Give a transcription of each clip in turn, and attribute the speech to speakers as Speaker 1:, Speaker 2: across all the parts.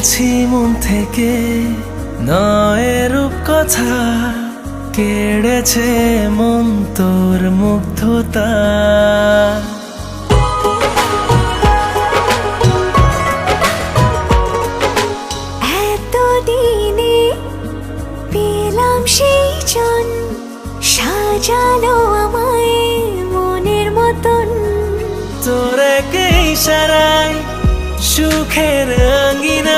Speaker 1: বলছি মন থেকে না এরূপ কথা কেড়েছে মন তোর মুগ্ধতা।
Speaker 2: এতদিনে পেলাম সেই জন সাজালো আমায় মনের মতন।
Speaker 1: তোরে কে ইশারায় সুখের
Speaker 2: আঙ্গিনা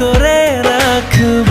Speaker 2: করে রাখব।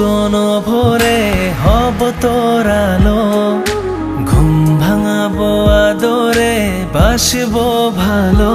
Speaker 1: কোন ভোরে হব তোর আলো। ঘুম ভাঙাবো আদরে বাসব ভালো।